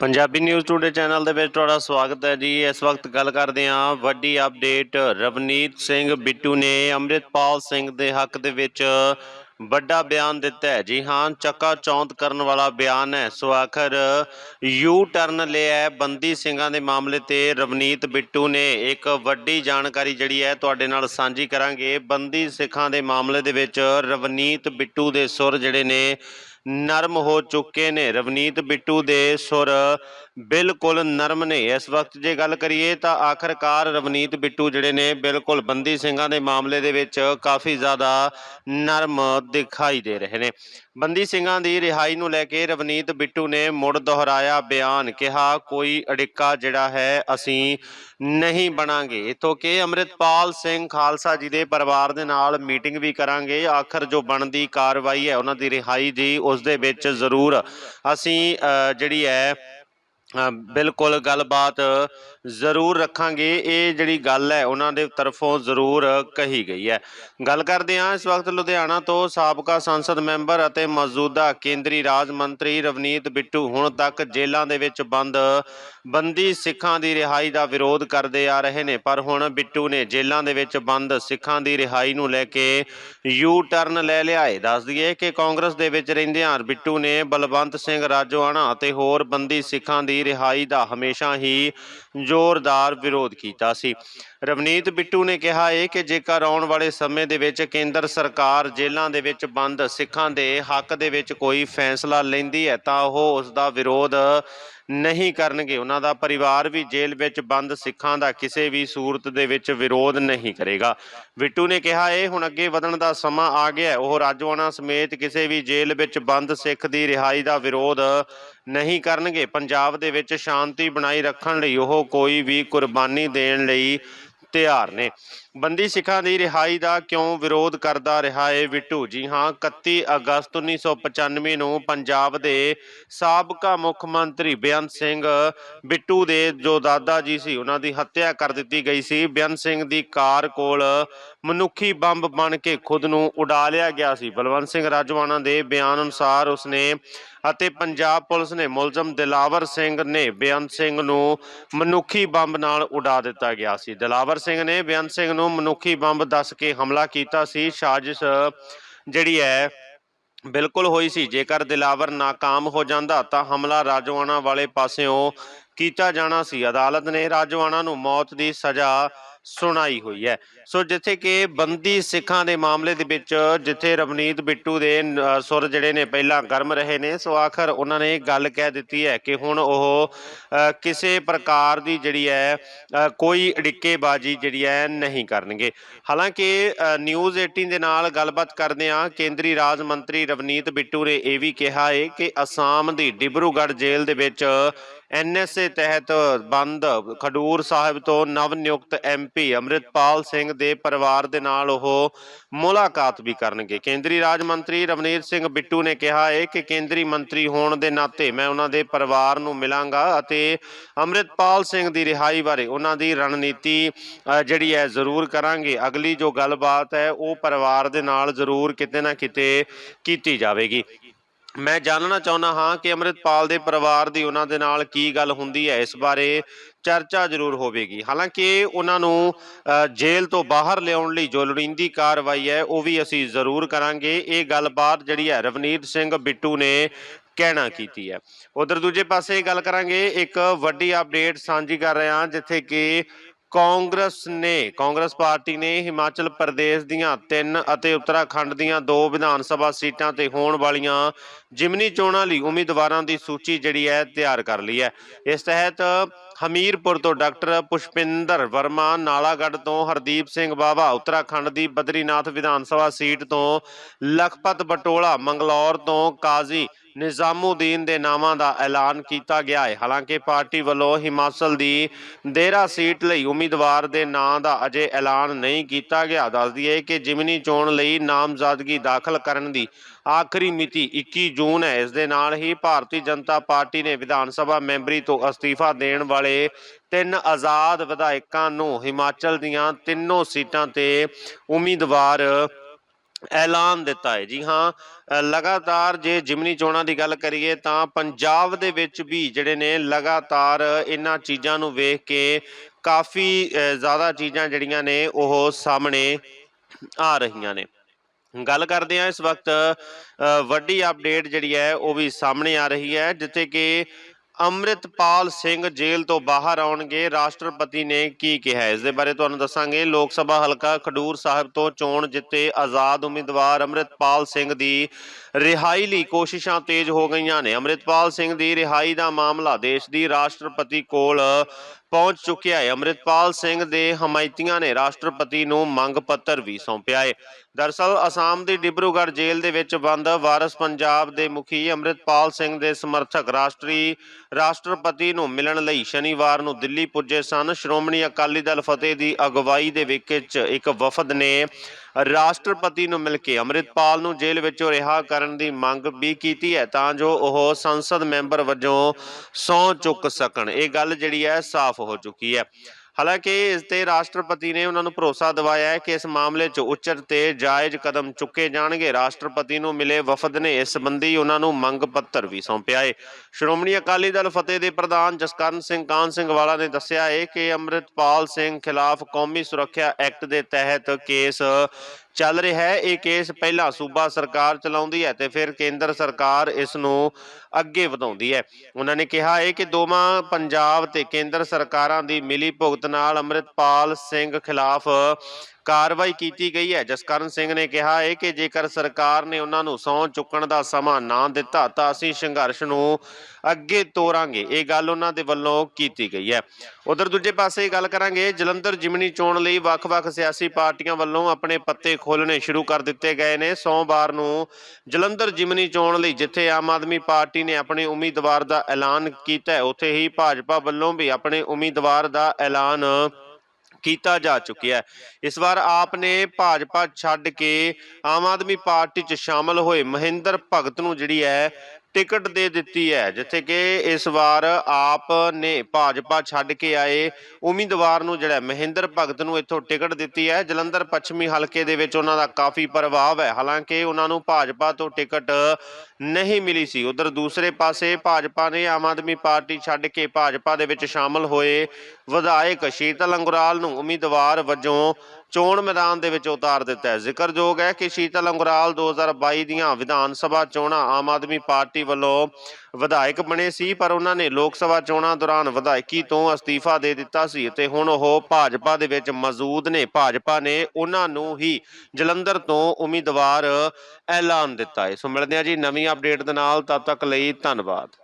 Punjabi news today channel ਦੇ ਵਿੱਚ ਤੁਹਾਡਾ ਸਵਾਗਤ ਹੈ ਜੀ। ਇਸ ਵਕਤ ਗੱਲ ਕਰਦੇ ਹਾਂ ਵੱਡੀ ਅਪਡੇਟ। ਰਵਨੀਤ ਸਿੰਘ ਬਿੱਟੂ ਨੇ ਅੰਮ੍ਰਿਤਪਾਲ ਸਿੰਘ ਦੇ ਹੱਕ ਦੇ ਵਿੱਚ ਵੱਡਾ ਬਿਆਨ ਦਿੱਤਾ ਹੈ। ਜੀ ਹਾਂ, ਚੱਕਾ ਚੌਂਤ ਕਰਨ ਵਾਲਾ ਬਿਆਨ ਹੈ। ਸੋ ਆਖਰ ਯੂ ਟਰਨ ਲਿਆ ਬੰਦੀ ਸਿੰਘਾਂ ਦੇ ਮਾਮਲੇ ਤੇ ਰਵਨੀਤ ਬਿੱਟੂ ਨੇ ਇੱਕ ਵੱਡੀ ਜਾਣਕਾਰੀ ਜਿਹੜੀ ਹੈ ਤੁਹਾਡੇ ਨਾਲ ਸਾਂਝੀ ਕਰਾਂਗੇ। ਬੰਦੀ ਸਿੱਖਾਂ ਦੇ ਮਾਮਲੇ ਦੇ ਵਿੱਚ ਰਵਨੀਤ ਬਿੱਟੂ ਦੇ ਸੁਰ ਜਿਹੜੇ ਨੇ ਨਰਮ ਹੋ ਚੁੱਕੇ ਨੇ। ਰਵਨੀਤ ਬਿੱਟੂ ਦੇ ਸੁਰ ਬਿਲਕੁਲ ਨਰਮ ਨੇ। ਇਸ ਵਕਤ ਜੇ ਗੱਲ ਕਰੀਏ ਤਾਂ ਆਖਰਕਾਰ ਰਵਨੀਤ ਬਿੱਟੂ ਜਿਹੜੇ ਨੇ ਬਿਲਕੁਲ ਬੰਦੀ ਸਿੰਘਾਂ ਦੇ ਮਾਮਲੇ ਦੇ ਵਿੱਚ ਕਾਫੀ ਜ਼ਿਆਦਾ ਨਰਮ ਦਿਖਾਈ ਦੇ ਰਹੇ ਨੇ। ਬੰਦੀ ਸਿੰਘਾਂ ਦੀ ਰਿਹਾਈ ਨੂੰ ਲੈ ਕੇ ਰਵਨੀਤ ਬਿੱਟੂ ਨੇ ਮੁੜ ਦੁਹਰਾਇਆ ਬਿਆਨ, ਕਿਹਾ, ਕੋਈ ਅੜਿੱਕਾ ਜਿਹੜਾ ਹੈ ਅਸੀਂ ਨਹੀਂ ਬਣਾਂਗੇ। ਇਥੋਂ ਕਿ ਅੰਮ੍ਰਿਤਪਾਲ ਸਿੰਘ ਖਾਲਸਾ ਜੀ ਦੇ ਪਰਿਵਾਰ ਦੇ ਨਾਲ ਮੀਟਿੰਗ ਵੀ ਕਰਾਂਗੇ। ਆਖਰ ਜੋ ਬਣਦੀ ਕਾਰਵਾਈ ਹੈ, ਉਹਨਾਂ ਦੀ ਰਿਹਾਈ ਦੀ ਉਸ ਦੇ ਵਿੱਚ ਜ਼ਰੂਰ ਅਸੀਂ ਜਿਹੜੀ ਹੈ ਬਿਲਕੁਲ ਗੱਲਬਾਤ ਜ਼ਰੂਰ ਰੱਖਾਂਗੇ। ਇਹ ਜਿਹੜੀ ਗੱਲ ਹੈ, ਉਹਨਾਂ ਦੇ ਤਰਫੋਂ ਜ਼ਰੂਰ ਕਹੀ ਗਈ ਹੈ। ਗੱਲ ਕਰਦੇ ਹਾਂ ਇਸ ਵਕਤ ਲੁਧਿਆਣਾ ਤੋਂ ਸਾਬਕਾ ਸੰਸਦ ਮੈਂਬਰ ਅਤੇ ਮੌਜੂਦਾ ਕੇਂਦਰੀ ਰਾਜ ਮੰਤਰੀ ਰਵਨੀਤ ਬਿੱਟੂ ਹੁਣ ਤੱਕ ਜੇਲ੍ਹਾਂ ਦੇ ਵਿੱਚ ਬੰਦ ਬੰਦੀ ਸਿੱਖਾਂ ਦੀ ਰਿਹਾਈ ਦਾ ਵਿਰੋਧ ਕਰਦੇ ਆ ਰਹੇ ਨੇ। ਪਰ ਹੁਣ ਬਿੱਟੂ ਨੇ ਜੇਲ੍ਹਾਂ ਦੇ ਵਿੱਚ ਬੰਦ ਸਿੱਖਾਂ ਦੀ ਰਿਹਾਈ ਨੂੰ ਲੈ ਕੇ ਯੂ ਟਰਨ ਲੈ ਲਿਆ ਹੈ। ਦੱਸ ਦਈਏ ਕਿ ਕਾਂਗਰਸ ਦੇ ਵਿੱਚ ਰਹਿੰਦਿਆਂ ਬਿੱਟੂ ਨੇ ਬਲਵੰਤ ਸਿੰਘ ਰਾਜੋਆਣਾ ਅਤੇ ਹੋਰ ਬੰਦੀ ਸਿੱਖਾਂ ਦੀ ਰਿਹਾਈ ਦਾ ਹਮੇਸ਼ਾ ਹੀ ਜ਼ੋਰਦਾਰ ਵਿਰੋਧ ਕੀਤਾ ਸੀ। ਰਵਨੀਤ ਬਿੱਟੂ ਨੇ ਕਿਹਾ ਹੈ ਕਿ ਜੇਕਰ ਆਉਣ ਵਾਲੇ ਸਮੇਂ ਦੇ ਵਿੱਚ ਕੇਂਦਰ ਸਰਕਾਰ ਜੇਲ੍ਹਾਂ ਦੇ ਵਿੱਚ ਬੰਦ ਸਿੱਖਾਂ ਦੇ ਹੱਕ ਦੇ ਵਿੱਚ ਕੋਈ ਫੈਸਲਾ ਲੈਂਦੀ ਹੈ, ਤਾਂ ਉਹ ਉਸ ਦਾ ਵਿਰੋਧ ਨਹੀਂ ਕਰਨਗੇ। ਉਹਨਾਂ ਦਾ ਪਰਿਵਾਰ ਵੀ ਜੇਲ੍ਹ ਵਿੱਚ ਬੰਦ ਸਿੱਖਾਂ ਦਾ ਕਿਸੇ ਵੀ ਸੂਰਤ ਦੇ ਵਿੱਚ ਵਿਰੋਧ ਨਹੀਂ ਕਰੇਗਾ। ਬਿੱਟੂ ਨੇ ਕਿਹਾ ਇਹ ਹੁਣ ਅੱਗੇ ਵਧਣ ਦਾ ਸਮਾਂ ਆ ਗਿਆ ਉਹ ਰਾਜਵਾਨਾ ਸਮੇਤ ਕਿਸੇ ਵੀ ਜੇਲ੍ਹ ਵਿੱਚ ਬੰਦ ਸਿੱਖ ਦੀ ਰਿਹਾਈ ਦਾ ਵਿਰੋਧ ਨਹੀਂ ਕਰਨਗੇ। ਪੰਜਾਬ ਦੇ ਵਿੱਚ ਸ਼ਾਂਤੀ ਬਣਾਈ ਰੱਖਣ ਲਈ ਉਹ ਕੋਈ ਵੀ ਕੁਰਬਾਨੀ ਦੇਣ ਲਈ ਤਿਆਰ ਨੇ। ਬੰਦੀ ਸਿੱਖਾਂ ਦੀ ਰਿਹਾਈ ਦਾ ਕਿਉਂ ਵਿਰੋਧ ਕਰਦਾ ਰਿਹਾ ਹੈ ਬਿੱਟੂ? ਜੀ ਹਾਂ 31 ਅਗਸਤ 1995 ਨੂੰ ਪੰਜਾਬ ਦੇ ਸਾਬਕਾ ਮੁੱਖ ਮੰਤਰੀ ਬੇਅੰਤ ਸਿੰਘ ਬਿੱਟੂ ਦੇ ਜੋ ਦਾਦਾ ਜੀ ਸੀ, ਉਹਨਾਂ ਦੀ ਹੱਤਿਆ ਕਰ ਦਿੱਤੀ ਗਈ ਸੀ। ਬੇਅੰਤ ਸਿੰਘ ਦੀ ਕਾਰ ਕੋਲ ਮਨੁੱਖੀ ਬੰਬ ਬਣ ਕੇ ਖੁਦ ਨੂੰ ਉਡਾ ਲਿਆ ਗਿਆ ਸੀ। ਬਲਵੰਤ ਸਿੰਘ ਰਾਜਵਾਨਾ ਦੇ ਬਿਆਨ ਅਨੁਸਾਰ ਉਸਨੇ ਅਤੇ ਪੰਜਾਬ ਪੁਲਿਸ ਨੇ ਮੁਲਜ਼ਮ ਦਿਲਾਵਰ ਸਿੰਘ ਨੇ ਬੇਅੰਤ ਸਿੰਘ ਨੂੰ ਮਨੁੱਖੀ ਬੰਬ ਨਾਲ ਉਡਾ ਦਿੱਤਾ ਗਿਆ ਸੀ। ਦਿਲਾਵਰ ਸਿੰਘ ਨੇ ਬੇਅੰਤ ਸਿੰਘ ਨੂੰ ਮਨੁੱਖੀ ਬੰਬ ਦੱਸ ਕੇ ਹਮਲਾ ਕੀਤਾ ਸੀ। ਸਾਜ਼ਿਸ਼ ਜਿਹੜੀ ਹੈ, ਬਿਲਕੁਲ ਹੋਈ ਸੀ। ਜੇਕਰ ਦਿਲਾਵਰ ਨਾਕਾਮ ਹੋ ਜਾਂਦਾ ਤਾਂ ਹਮਲਾ ਰਾਜਵਾਨਾ ਵਾਲੇ ਪਾਸਿਓਂ ਕੀਤਾ ਜਾਣਾ ਸੀ। ਅਦਾਲਤ ਨੇ ਰਾਜਵਾਨਾ ਨੂੰ ਮੌਤ ਦੀ ਸਜ਼ਾ ਸੁਣਾਈ ਹੋਈ ਹੈ। ਸੋ ਜਿੱਥੇ ਕਿ ਬੰਦੀ ਸਿੱਖਾਂ ਦੇ ਮਾਮਲੇ ਦੇ ਵਿੱਚ ਜਿੱਥੇ ਰਵਨੀਤ ਬਿੱਟੂ ਦੇ ਸੁਰ ਜਿਹੜੇ ਨੇ ਪਹਿਲਾਂ ਗਰਮ ਰਹੇ ਨੇ, ਸੋ ਆਖਰ ਉਹਨਾਂ ਨੇ ਗੱਲ ਕਹਿ ਦਿੱਤੀ ਹੈ ਕਿ ਹੁਣ ਉਹ ਕਿਸੇ ਪ੍ਰਕਾਰ ਦੀ ਜਿਹੜੀ ਹੈ ਕੋਈ ਅੜਿੱਕੇਬਾਜ਼ੀ ਜਿਹੜੀ ਹੈ ਨਹੀਂ ਕਰਨਗੇ। ਹਾਲਾਂਕਿ ਨਿਊਜ਼ 18 ਦੇ ਨਾਲ ਗੱਲਬਾਤ ਕਰਦੇ ਆ ਕੇਂਦਰੀ ਰਾਜ ਮੰਤਰੀ ਰਵਨੀਤ ਬਿੱਟੂ ਨੇ ਇਹ ਵੀ ਕਿਹਾ ਹੈ ਕਿ ਅਸਾਮ ਦੀ ਡਿਬਰੂਗੜ੍ਹ ਜੇਲ੍ਹ ਦੇ ਵਿੱਚ ਐਨਐਸਏ ਤਹਿਤ ਬੰਦ ਖਡੂਰ ਸਾਹਿਬ ਤੋਂ ਨਵ ਨਿਯੁਕਤ ਐਮਪੀ ਅੰਮ੍ਰਿਤਪਾਲ ਸਿੰਘ ਦੇ ਪਰਿਵਾਰ ਦੇ ਨਾਲ ਉਹ ਮੁਲਾਕਾਤ ਵੀ ਕਰਨਗੇ। ਕੇਂਦਰੀ ਰਾਜ ਮੰਤਰੀ ਰਵਨੀਤ ਸਿੰਘ ਬਿੱਟੂ ਨੇ ਕਿਹਾ ਹੈ ਕਿ ਕੇਂਦਰੀ ਮੰਤਰੀ ਹੋਣ ਦੇ ਨਾਤੇ ਮੈਂ ਉਹਨਾਂ ਦੇ ਪਰਿਵਾਰ ਨੂੰ ਮਿਲਾਂਗਾ ਅਤੇ ਅੰਮ੍ਰਿਤਪਾਲ ਸਿੰਘ ਦੀ ਰਿਹਾਈ ਬਾਰੇ ਉਹਨਾਂ ਦੀ ਰਣਨੀਤੀ ਜਿਹੜੀ ਹੈ ਜ਼ਰੂਰ ਕਰਾਂਗੇ। ਅਗਲੀ ਜੋ ਗੱਲਬਾਤ ਹੈ, ਉਹ ਪਰਿਵਾਰ ਦੇ ਨਾਲ ਜ਼ਰੂਰ ਕਿਤੇ ਨਾ ਕਿਤੇ ਕੀਤੀ ਜਾਵੇਗੀ। ਮੈਂ ਜਾਣਨਾ ਚਾਹੁੰਦਾ ਹਾਂ ਕਿ ਅੰਮ੍ਰਿਤਪਾਲ ਦੇ ਪਰਿਵਾਰ ਦੀ ਉਹਨਾਂ ਦੇ ਨਾਲ ਕੀ ਗੱਲ ਹੁੰਦੀ ਹੈ, ਇਸ ਬਾਰੇ ਚਰਚਾ ਜ਼ਰੂਰ ਹੋਵੇਗੀ। ਹਾਲਾਂਕਿ ਉਹਨਾਂ ਨੂੰ ਜੇਲ੍ਹ ਤੋਂ ਬਾਹਰ ਲਿਆਉਣ ਲਈ ਜੋ ਲੋੜੀਂਦੀ ਕਾਰਵਾਈ ਹੈ, ਉਹ ਵੀ ਅਸੀਂ ਜ਼ਰੂਰ ਕਰਾਂਗੇ। ਇਹ ਗੱਲਬਾਤ ਜਿਹੜੀ ਹੈ, ਰਵਨੀਤ ਸਿੰਘ ਬਿੱਟੂ ਨੇ ਕਹਿਣਾ ਕੀਤੀ ਹੈ। ਉਧਰ ਦੂਜੇ ਪਾਸੇ ਗੱਲ ਕਰਾਂਗੇ, ਇੱਕ ਵੱਡੀ ਅਪਡੇਟ ਸਾਂਝੀ ਕਰ ਰਹੇ ਹਾਂ ਜਿੱਥੇ ਕਿ ਕਾਂਗਰਸ ਨੇ, ਕਾਂਗਰਸ ਪਾਰਟੀ ਨੇ ਹਿਮਾਚਲ ਪ੍ਰਦੇਸ਼ ਦੀਆਂ ਤਿੰਨ ਅਤੇ ਉੱਤਰਾਖੰਡ ਦੀਆਂ ਦੋ ਵਿਧਾਨ ਸਭਾ ਸੀਟਾਂ ਤੇ ਹੋਣ ਵਾਲੀਆਂ ਜਿਮਨੀ ਚੋਣਾਂ ਲਈ ਉਮੀਦਵਾਰਾਂ ਦੀ ਸੂਚੀ ਜਿਹੜੀ ਹੈ ਤਿਆਰ ਕਰ ਲਈ ਹੈ। ਇਸ ਤਹਿਤ ਹਮੀਰਪੁਰ ਤੋਂ ਡਾਕਟਰ ਪੁਸ਼ਪਿੰਦਰ ਵਰਮਾ, ਨਾਲਾਗੜ੍ਹ ਤੋਂ ਹਰਦੀਪ ਸਿੰਘ ਬਾਵਾ, ਉੱਤਰਾਖੰਡ ਦੀ ਬਦਰੀਨਾਥ ਵਿਧਾਨ ਸਭਾ ਸੀਟ ਤੋਂ ਲਖਪਤ ਬਟੋਲਾ, ਮੰਗਲੌਰ ਤੋਂ ਕਾਜ਼ੀ ਨਿਜ਼ਾਮੂਦੀਨ ਦੇ ਨਾਵਾਂ ਦਾ ਐਲਾਨ ਕੀਤਾ ਗਿਆ ਹੈ। ਹਾਲਾਂਕਿ ਪਾਰਟੀ ਵੱਲੋਂ ਹਿਮਾਚਲ ਦੀ ਦੇਰਾ ਸੀਟ ਲਈ ਉਮੀਦਵਾਰ ਦੇ ਨਾਂ ਦਾ ਅਜੇ ਐਲਾਨ ਨਹੀਂ ਕੀਤਾ ਗਿਆ। ਦੱਸ ਦਈਏ ਕਿ ਜਿਮਨੀ ਚੋਣ ਲਈ ਨਾਮਜ਼ਦਗੀ ਦਾਖਲ ਕਰਨ ਦੀ ਆਖਰੀ ਮਿਤੀ 21 ਜੂਨ ਹੈ। ਇਸ ਦੇ ਨਾਲ ਹੀ ਭਾਰਤੀ ਜਨਤਾ ਪਾਰਟੀ ਨੇ ਵਿਧਾਨ ਸਭਾ ਮੈਂਬਰੀ ਤੋਂ ਅਸਤੀਫਾ ਦੇਣ ਵਾਲੇ ਤਿੰਨ ਆਜ਼ਾਦ ਵਿਧਾਇਕਾਂ ਨੂੰ ਹਿਮਾਚਲ ਦੀਆਂ ਤਿੰਨੋਂ ਸੀਟਾਂ ਤੇ ਉਮੀਦਵਾਰ ਐਲਾਨ ਦਿੱਤਾ ਹੈ। ਜੀ ਹਾਂ ਲਗਾਤਾਰ ਜੇ ਜਿਮਨੀ ਚੋਣਾਂ ਦੀ ਗੱਲ ਕਰੀਏ ਤਾਂ ਪੰਜਾਬ ਦੇ ਵਿੱਚ ਵੀ ਜਿਹੜੇ ਨੇ ਲਗਾਤਾਰ ਇਹਨਾਂ ਚੀਜ਼ਾਂ ਨੂੰ ਵੇਖ ਕੇ ਕਾਫੀ ਜ਼ਿਆਦਾ ਚੀਜ਼ਾਂ ਜਿਹੜੀਆਂ ਨੇ ਉਹ ਸਾਹਮਣੇ ਆ ਰਹੀਆਂ ਨੇ। ਗੱਲ ਕਰਦੇ ਹਾਂ ਇਸ ਵਕਤ ਵੱਡੀ ਅਪਡੇਟ ਜਿਹੜੀ ਹੈ ਉਹ ਵੀ ਸਾਹਮਣੇ ਆ ਰਹੀ ਹੈ, ਜਿੱਥੇ ਕਿ ਅੰਮ੍ਰਿਤਪਾਲ ਸਿੰਘ ਜੇਲ੍ਹ ਤੋਂ ਬਾਹਰ ਆਉਣਗੇ। ਰਾਸ਼ਟਰਪਤੀ ਨੇ ਕੀ ਕਿਹਾ? ਇਸ ਦੇ ਬਾਰੇ ਤੁਹਾਨੂੰ ਦੱਸਾਂਗੇ। ਲੋਕ ਸਭਾ ਹਲਕਾ ਖਡੂਰ ਸਾਹਿਬ ਤੋਂ ਚੋਣ ਜਿੱਤੇ ਆਜ਼ਾਦ ਉਮੀਦਵਾਰ ਅੰਮ੍ਰਿਤਪਾਲ ਸਿੰਘ ਦੀ ਰਿਹਾਈ ਲਈ ਕੋਸ਼ਿਸ਼ਾਂ ਤੇਜ਼ ਹੋ ਗਈਆਂ ਨੇ। ਅੰਮ੍ਰਿਤਪਾਲ ਸਿੰਘ ਦੀ ਰਿਹਾਈ ਦਾ ਮਾਮਲਾ ਦੇਸ਼ ਦੀ ਰਾਸ਼ਟਰਪਤੀ ਕੋਲ ਪਹੁੰਚ ਚੁੱਕਿਆ ਹੈ। ਅੰਮ੍ਰਿਤਪਾਲ ਸਿੰਘ ਦੇ ਹਮਾਇਤੀਆਂ ਨੇ ਰਾਸ਼ਟਰਪਤੀ ਨੂੰ ਮੰਗ ਪੱਤਰ ਵੀ ਸੌਂਪਿਆ ਹੈ। ਦਰਸਲ, ਅਸਾਮ ਦੀ ਡਿਬਰੂਗੜ੍ਹ ਜੇਲ੍ਹ ਦੇ ਵਿੱਚ ਬੰਦ ਵਾਰਸ ਪੰਜਾਬ ਦੇ ਮੁਖੀ ਅੰਮ੍ਰਿਤਪਾਲ ਸਿੰਘ ਦੇ ਸਮਰਥਕ ਰਾਸ਼ਟਰੀ ਰਾਸ਼ਟਰਪਤੀ ਨੂੰ ਮਿਲਣ ਲਈ ਸ਼ਨੀਵਾਰ ਨੂੰ ਦਿੱਲੀ ਪੁੱਜੇ ਸਨ। ਸ਼੍ਰੋਮਣੀ ਅਕਾਲੀ ਦਲ ਫਤਿਹ ਦੀ ਅਗਵਾਈ ਦੇ ਵਿੱਚ ਇੱਕ ਵਫਦ ਨੇ ਰਾਸ਼ਟਰਪਤੀ ਨੂੰ ਮਿਲ ਕੇ ਅੰਮ੍ਰਿਤਪਾਲ ਨੂੰ ਜੇਲ੍ਹ ਵਿੱਚੋਂ ਰਿਹਾ ਕਰਨ ਦੀ ਮੰਗ ਵੀ ਕੀਤੀ ਹੈ, ਤਾਂ ਜੋ ਉਹ ਸੰਸਦ ਮੈਂਬਰ ਵਜੋਂ ਸਹੁੰ ਚੁੱਕ ਸਕਣ। ਇਹ ਗੱਲ ਜਿਹੜੀ ਹੈ, ਸਾਫ਼ ਹੋ ਚੁੱਕੀ ਹੈ। ਹਾਲਾਂਕਿ ਇਸ ਤੇ ਰਾਸ਼ਟਰਪਤੀ ਨੇ ਉਹਨਾਂ ਨੂੰ ਭਰੋਸਾ ਦਿਵਾਇਆ ਹੈ ਕਿ ਇਸ ਮਾਮਲੇ 'ਚ ਉਚਿਤ ਤੇ ਜਾਇਜ਼ ਕਦਮ ਚੁੱਕੇ ਜਾਣਗੇ। ਰਾਸ਼ਟਰਪਤੀ ਨੂੰ ਮਿਲੇ ਵਫਦ ਨੇ ਇਸ ਸੰਬੰਧੀ ਉਹਨਾਂ ਨੂੰ ਮੰਗ ਪੱਤਰ ਵੀ ਸੌਂਪਿਆ ਹੈ ਸ਼੍ਰੋਮਣੀ ਅਕਾਲੀ ਦਲ ਫਤਿਹ ਦੇ ਪ੍ਰਧਾਨ ਜਸਕਰਨ ਸਿੰਘ ਕਾਨ ਸਿੰਘ ਵਾਲਾ ਨੇ ਦੱਸਿਆ ਹੈ ਕਿ ਅੰਮ੍ਰਿਤਪਾਲ ਸਿੰਘ ਖਿਲਾਫ ਕੌਮੀ ਸੁਰੱਖਿਆ ਐਕਟ ਦੇ ਤਹਿਤ ਕੇਸ ਚੱਲ ਰਿਹਾ ਹੈ। ਇਹ ਕੇਸ ਪਹਿਲਾਂ ਸੂਬਾ ਸਰਕਾਰ ਚਲਾਉਂਦੀ ਹੈ ਤੇ ਫਿਰ ਕੇਂਦਰ ਸਰਕਾਰ ਇਸ ਨੂੰ ਅੱਗੇ ਵਧਾਉਂਦੀ ਹੈ। ਉਹਨਾਂ ਨੇ ਕਿਹਾ ਹੈ ਕਿ ਦੋਵਾਂ ਪੰਜਾਬ ਤੇ ਕੇਂਦਰ ਸਰਕਾਰਾਂ ਦੀ ਮਿਲੀ ਭੁਗਤ ਨਾਲ ਅੰਮ੍ਰਿਤਪਾਲ ਸਿੰਘ ਖਿਲਾਫ ਕਾਰਵਾਈ ਕੀਤੀ ਗਈ ਹੈ। ਜਸਕਰਨ ਸਿੰਘ ਨੇ ਕਿਹਾ ਹੈ ਕਿ ਜੇਕਰ ਸਰਕਾਰ ਨੇ ਉਹਨਾਂ ਨੂੰ ਸਹੁੰ ਚੁੱਕਣ ਦਾ ਸਮਾਂ ਨਾ ਦਿੱਤਾ, ਤਾਂ ਅਸੀਂ ਸੰਘਰਸ਼ ਨੂੰ ਅੱਗੇ ਤੋਰਾਂਗੇ। ਇਹ ਗੱਲ ਉਹਨਾਂ ਦੇ ਵੱਲੋਂ ਕੀਤੀ ਗਈ ਹੈ। ਉਧਰ ਦੂਜੇ ਪਾਸੇ ਗੱਲ ਕਰਾਂਗੇ, ਜਲੰਧਰ ਜਿਮਨੀ ਚੋਣ ਲਈ ਵੱਖ-ਵੱਖ ਸਿਆਸੀ ਪਾਰਟੀਆਂ ਵੱਲੋਂ ਆਪਣੇ ਪੱਤੇ ਖੋਲਣੇ ਸ਼ੁਰੂ ਕਰ ਦਿੱਤੇ ਗਏ ਨੇ। ਸੋਮਵਾਰ ਨੂੰ ਜਲੰਧਰ ਜਿਮਨੀ ਚੋਣ ਲਈ ਜਿੱਥੇ ਆਮ ਆਦਮੀ ਪਾਰਟੀ ਨੇ ਆਪਣੇ ਉਮੀਦਵਾਰ ਦਾ ਐਲਾਨ ਕੀਤਾ ਹੈ, ਉੱਥੇ ਹੀ ਭਾਜਪਾ ਵੱਲੋਂ ਵੀ ਆਪਣੇ ਉਮੀਦਵਾਰ ਦਾ ਐਲਾਨ ਕੀਤਾ ਜਾ ਚੁੱਕਿਆ ਹੈ। ਇਸ ਵਾਰ ਆਪ ਨੇ ਭਾਜਪਾ ਛੱਡ ਕੇ ਆਮ ਆਦਮੀ ਪਾਰਟੀ 'ਚ ਸ਼ਾਮਲ ਹੋਏ ਮਹਿੰਦਰ ਭਗਤ ਨੂੰ ਜਿਹੜੀ ਹੈ ਟਿਕਟ ਦੇ ਦਿੱਤੀ ਹੈ, ਜਿੱਥੇ ਕਿ ਇਸ ਵਾਰ ਆਪ ਨੇ ਭਾਜਪਾ ਛੱਡ ਕੇ ਆਏ ਉਮੀਦਵਾਰ ਨੂੰ ਜਿਹੜਾ ਮਹਿੰਦਰ ਭਗਤ ਨੂੰ ਇੱਥੋਂ ਟਿਕਟ ਦਿੱਤੀ ਹੈ। ਜਲੰਧਰ ਪੱਛਮੀ ਹਲਕੇ ਦੇ ਵਿੱਚ ਉਹਨਾਂ ਦਾ ਕਾਫੀ ਪ੍ਰਭਾਵ ਹੈ। ਹਾਲਾਂਕਿ ਉਹਨਾਂ ਨੂੰ ਭਾਜਪਾ ਤੋਂ ਟਿਕਟ ਨਹੀਂ ਮਿਲੀ ਸੀ। ਉਧਰ ਦੂਸਰੇ ਪਾਸੇ ਭਾਜਪਾ ਨੇ ਆਮ ਆਦਮੀ ਪਾਰਟੀ ਛੱਡ ਕੇ ਭਾਜਪਾ ਦੇ ਵਿੱਚ ਸ਼ਾਮਲ ਹੋਏ ਵਿਧਾਇਕ ਸ਼ੀਤਲ ਅੰਗੁਰਾਲ ਨੂੰ ਉਮੀਦਵਾਰ ਵਜੋਂ ਚੋਣ ਮੈਦਾਨ ਦੇ ਵਿੱਚ ਉਤਾਰ ਦਿੱਤਾ ਹੈ। ਜ਼ਿਕਰਯੋਗ ਹੈ ਕਿ ਸ਼ੀਤਲ ਅੰਗੁਰਾਲ 2022 ਦੀਆਂ ਵਿਧਾਨ ਸਭਾ ਚੋਣਾਂ ਆਮ ਆਦਮੀ ਪਾਰਟੀ ਵੱਲੋਂ ਵਿਧਾਇਕ ਬਣੇ ਸੀ, ਪਰ ਉਹਨਾਂ ਨੇ ਲੋਕ ਸਭਾ ਚੋਣਾਂ ਦੌਰਾਨ ਵਿਧਾਇਕੀ ਤੋਂ ਅਸਤੀਫਾ ਦੇ ਦਿੱਤਾ ਸੀ ਤੇ ਹੁਣ ਉਹ ਭਾਜਪਾ ਦੇ ਵਿੱਚ ਮੌਜੂਦ ਨੇ। ਭਾਜਪਾ ਨੇ ਉਹਨਾਂ ਨੂੰ ਹੀ ਜਲੰਧਰ ਤੋਂ ਉਮੀਦਵਾਰ ਐਲਾਨ ਦਿੱਤਾ ਹੈ। ਸੋ ਮਿਲਦੇ ਹਾਂ ਜੀ ਨਵੀਂ ਅਪਡੇਟ ਦੇ ਨਾਲ, ਤਦ ਤੱਕ ਲਈ ਧੰਨਵਾਦ।